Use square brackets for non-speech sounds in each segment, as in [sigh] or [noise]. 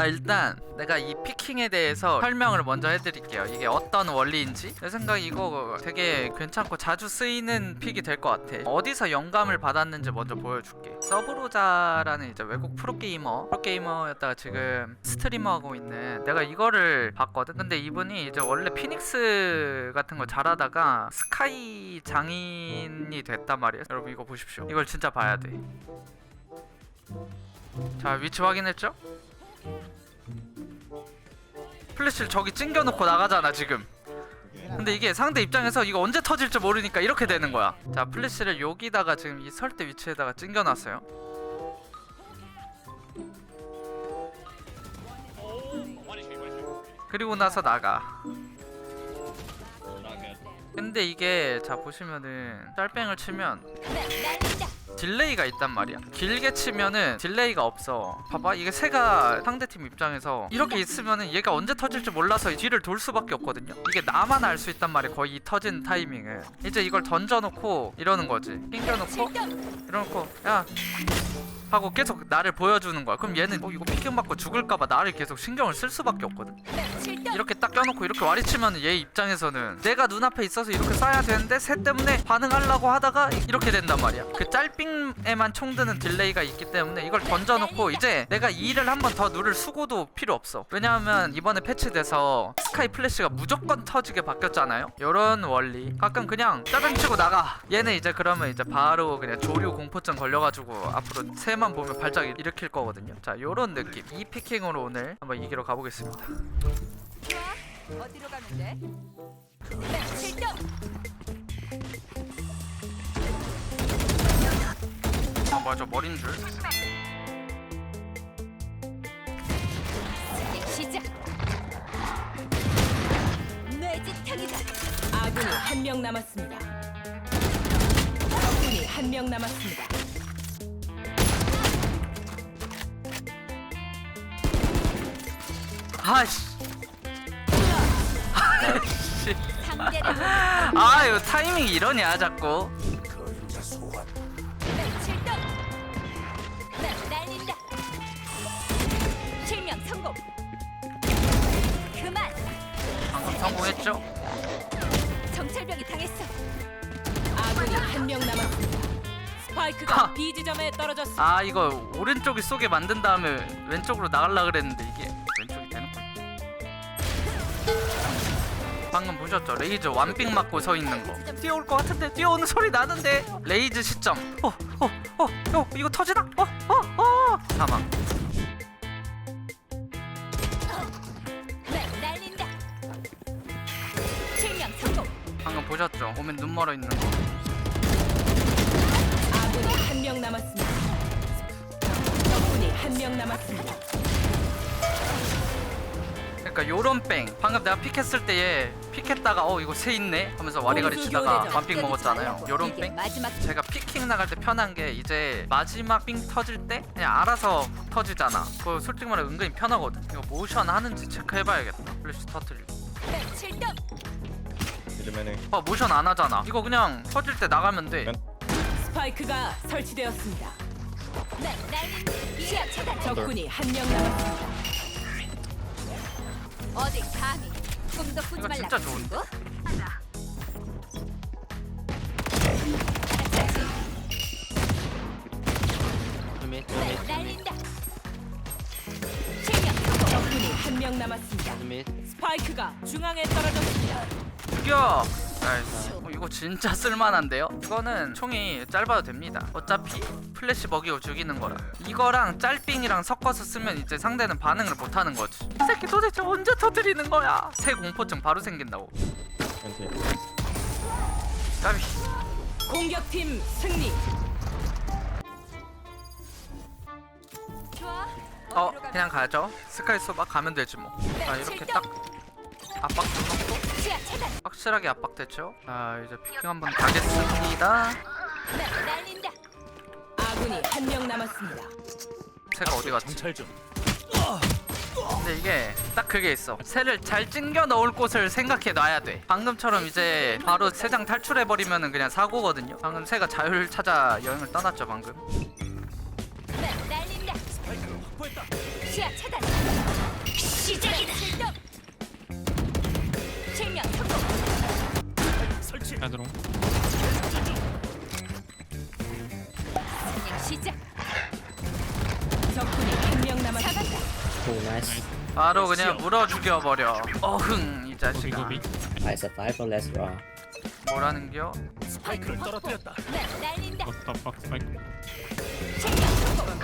자 일단 내가 이 피킹에 대해서 설명을 먼저 해드릴게요. 이게 어떤 원리인지. 내 생각에 이거 되게 괜찮고 자주 쓰이는 픽이 될 것 같아. 어디서 영감을 받았는지 먼저 보여줄게. 서브로자라는 이제 외국 프로게이머. 프로게이머였다가 지금 스트리머 하고 있는 내가 이거를 봤거든. 근데 이분이 이제 원래 피닉스 같은 거 잘하다가 스카이 장인이 됐단 말이에요. 여러분 이거 보십시오. 이걸 진짜 봐야 돼. 자 위치 확인했죠? 플래시를 저기 찡겨놓고 나가잖아 지금. 근데 이게 상대 입장에서 이거 언제 터질지 모르니까 이렇게 되는 거야. 자 플래시를 여기다가 지금 이 설대 위치에다가 찡겨놨어요. 그리고 나서 나가. 근데 이게 자 보시면은 짤뱅을 치면 딜레이가 있단 말이야. 길게 치면은 딜레이가 없어. 봐봐 이게 새가 상대팀 입장에서 이렇게 있으면은 얘가 언제 터질지 몰라서 뒤를 돌 수밖에 없거든요. 이게 나만 알 수 있단 말이야 거의 이 터진 타이밍을 이제 이걸 던져놓고 이러는 거지. 낑겨놓고? 이러놓고 야 하고 계속 나를 보여주는 거야. 그럼 얘는 어 이거 피킹 받고 죽을까봐 나를 계속 신경을 쓸 수밖에 없거든. 이렇게 딱 껴놓고 이렇게 와리치면 얘 입장에서는 내가 눈앞에 있어서 이렇게 쏴야 되는데 새 때문에 반응하려고 하다가 이렇게 된단 말이야. 그 짤빙에만 총드는 딜레이가 있기 때문에 이걸 던져놓고 이제 내가 이 일을 한 번 더 누를 수고도 필요 없어. 왜냐하면 이번에 패치돼서 스카이 플래시가 무조건 터지게 바뀌었잖아요. 요런 원리. 가끔 그냥 짜증 치고 나가. 얘네 이제 그러면 이제 바로 그냥 조류 공포증 걸려가지고 앞으로 새만 보면 발작 일으킬 거거든요 자 요런 느낌 이 피킹으로 오늘 한번 이기러 가보겠습니다. 어디로 가면 돼? 출동. 아 머린 줄 시작. 뇌지탕이다. 아군이 한 명 남았습니다. 적군이 한 명 남았습니다. 아씨 아씨 상대를 아유 타이밍이 이러냐 자꾸. 실명 성공. 그만. 방금 성공했죠? 정찰병이 당했어. 아군이 한 명 남았습니다. 스파이크가 하! B 지점에 떨어졌습니다. 아 이거 오른쪽이 쏘게 만든 다음에 왼쪽으로 나갈라 그랬는데 이게 방금 보셨죠? 레이저 완빙 맞고 서 있는 거 뛰어올 것 같은데 뛰어오는 소리 나는데 레이즈 시점 어 어 어 어 이거 터지나? 어어 어 사망 날 날린다. 실명 성공. 방금 보셨죠? 오면 눈 멀어 있는 거 아군이 한 명 남았습니다. 적군이 한 명 남았습니다. 그러니까 요런 뺑. 방금 내가 픽했을 때에 픽했다가 어 이거 새 있네? 하면서 와리가리 치다가 공수 완빙 먹었잖아요. 요런 뺑? 제가 피킹 나갈 때 편한 게 이제 마지막 삥 터질 때 그냥 알아서 터지잖아. 그거 솔직히 말해 은근히 편하거든. 이거 모션 하는지 체크해봐야겠다. 플래시 출동. 이러면은 아 모션 안 하잖아. 이거 그냥 터질 때 나가면 돼. 스파이크가 설치되었습니다. 시야 차단. 적군이 한 명 남았습니다. 어디 감히 꿈도 꾸지 이거 말라. 진짜 좋은데? 날 날린다. 실명 성공. 적군이 한 명 남았습니다. 스파이크가 중앙에 떨어졌습니다. 죽여 나이스 어, 이거 진짜 [laughs] 쓸만한데요? 이거는 총이 짧아도 됩니다. 어차피 플래시 먹이고 죽이는 거라. 이거랑 짤빙이랑 섞어서 쓰면 이제 상대는 반응을 못하는 거지. 이 새끼 도대체 언제 터뜨리는 거야? 새 공포증 바로 생긴다고. 까비. 공격팀 승리. 좋아. 어 그냥 가죠. 스카이 소바 가면 되지 뭐자 이렇게 딱 압박 좀 넣고. 확실하게 압박됐죠 자 이제 피킹 한번 가겠습니다 날 날린다. 아군이 한 명 남았습니다. 새가 어디 갔지 근데 이게 딱 그게 있어 새를 잘 찡겨 넣을 곳을 생각해 놔야 돼 방금처럼 이제 바로 새장 탈출해 버리면은 그냥 사고거든요 방금 새가 자율 찾아 여행을 떠났죠 방금 날 날린다. 시야 차단. 시작이다. 실명 성공. 헤드롱 그냥 시작. 적군이 한 명 남았습니다. 잡았다. Oh, nice. 바로 그냥 물어 죽여버려 어흥 이 고비 자식아 고비 I survive or less raw. 뭐라는겨? 스파이크를 떨어뜨렸다. 네, 날린다. 더 박스 마이크 실명 성공.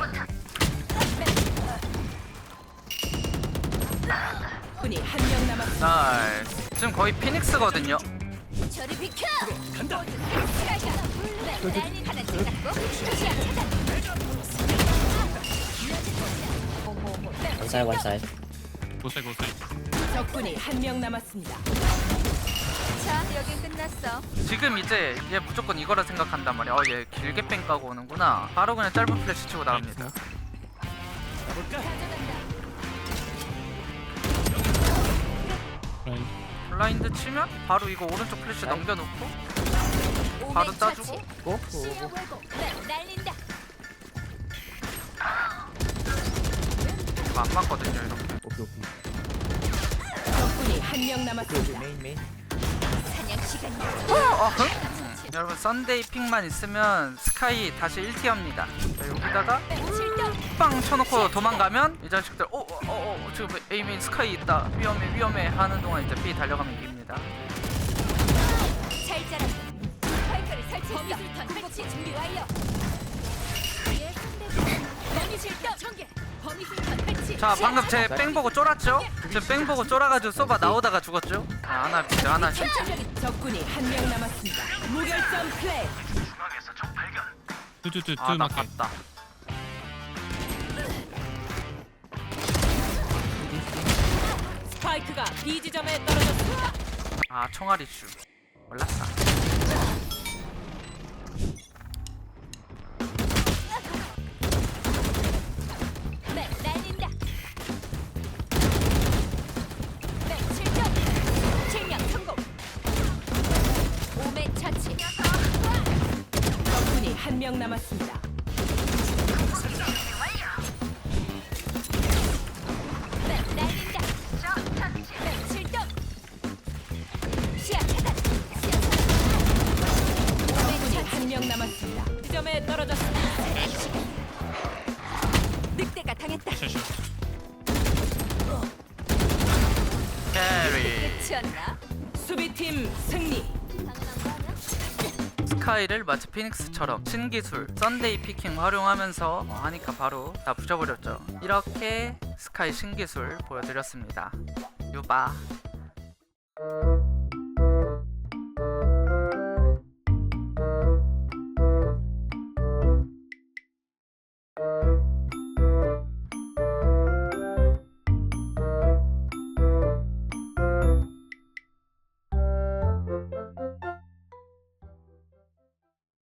적군이 한 명 남았습니다. 나이스 지금 거의 피닉스거든요 저리 비켜. 간다. one side. 고세 고세 적군이 한 명 남았습니다. 자, 여긴 끝났어. 지금 이제 얘 무조건 이거라 생각한단 말이야 어 얘 길게 뺑 까고 오는구나 바로 그냥 짧은 플래시 치고 나갑니다 가져 블라인드 치면 바로 이거 오른쪽 플래시 넘겨놓고 바로 따주고 왜곡. 네, 날린다. 이거 안 맞거든요 이렇게 Okay, okay. 적군이 한 명 남았습니다. 어흥 여러분 썬데이 픽만 있으면 스카이 다시 1티합니다. 여기다가 실격. 빵 쳐놓고 도망가면 이 자식들 어, 어, 어, 어 지금 에이민 스카이 있다. 위험해 위험해 하는 동안 이제 B 달려가면 이깁니다. 잘 완료. 자 방금 제 차단. 뺑 보고 쫄았죠? 제 뺑 보고 쫄아가지고 쏘바 나오다가 죽었죠? 아, 하나 비트 하나 실 적군이 한 명 남았습니다. 무결점 플레이. 뚜뚜뚜뚜 아나 마켓 갔다 스파이크가 B 지점에 떨어졌습니다. 아 총알이 슈 몰랐다 한 명 남았습니다. 스카이를 마치 피닉스처럼 신기술 썬데이 피킹 활용하면서 하니까 바로 다 붙여버렸죠. 이렇게 스카이 신기술 보여드렸습니다. 유바.